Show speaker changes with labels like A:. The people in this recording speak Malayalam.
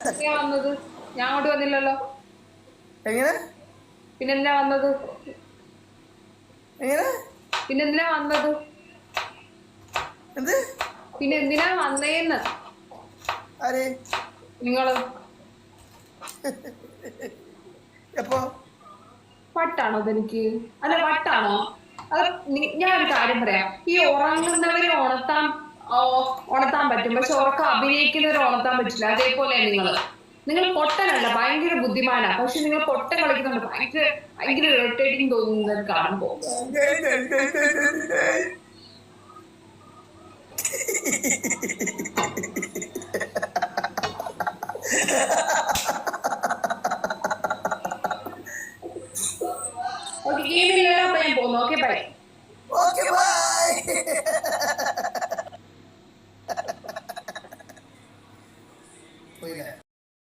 A: ഞാൻ വന്നത്? ഞാൻ അങ്ങോട്ട് വന്നില്ലല്ലോ.
B: എങ്ങനെ?
A: പിന്നെ എന്തിനാ വന്നത്?
B: എങ്ങനെ?
A: പിന്നെ വന്നത്?
B: എന്ത്?
A: പിന്നെ എന്തിനാ വന്നേന്ന്?
B: ആര്?
A: നിങ്ങൾ.
B: എപ്പോ?
A: വട്ടാണോ അതെനിക്ക് അല്ല വട്ടാണോ? അത് ഞാൻ ഞാനൊരു കാര്യം പറയാം. ഈ ഉറങ്ങുന്നവരെ ഉണർത്താൻ ഉണർത്താൻ പറ്റും. പക്ഷെ ഉറക്കം അഭിനയിക്കുന്നവരെ ഉണർത്താൻ പറ്റില്ല. അതേപോലെ നിങ്ങൾ നിങ്ങൾ പൊട്ടനല്ല ഭയങ്കര ബുദ്ധിമാനാ. പക്ഷെ നിങ്ങൾ പൊട്ടൻ കളിക്കുന്നുണ്ട്. ഭയങ്കര ഭയങ്കര ഇറിറ്റേറ്റിംഗ് തോന്നുന്നത് കാണുമ്പോ. ഓക്കെ ഗെയിമില്ല അപ്പൊ ഞാൻ പോകുന്നു ഓക്കെ ബൈ 会的。